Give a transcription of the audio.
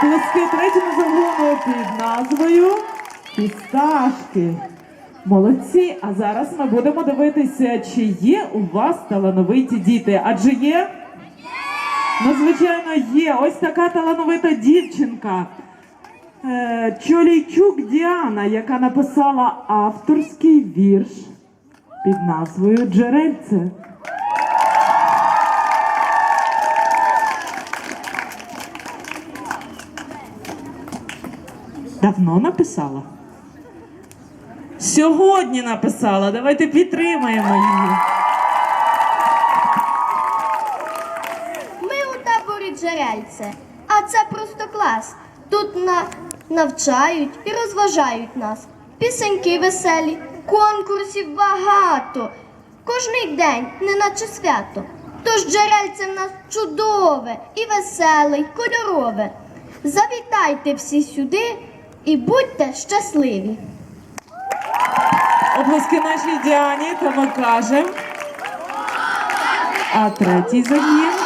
Оплески третьому загону під назвою Фісташки. Молодці! А зараз ми будемо дивитися, чи є у вас талановиті діти. Адже є? Ну, звичайно, є. Ось така талановита дівчинка. Е, Чолійчук Діана, яка написала авторський вірш під назвою Джерельце. Давно написала? Сьогодні написала. Давайте підтримаємо її. Ми у таборі джерельце, а це просто клас. Тут на... навчають і розважають нас. Пісеньки веселі, конкурсів багато. Кожний день, неначе свято. Тож джерельце в нас чудове і веселе, й кольорове. Завітайте всі сюди і будьте щасливі. Оплески нашій Діані, то ми кажемо. А третій загін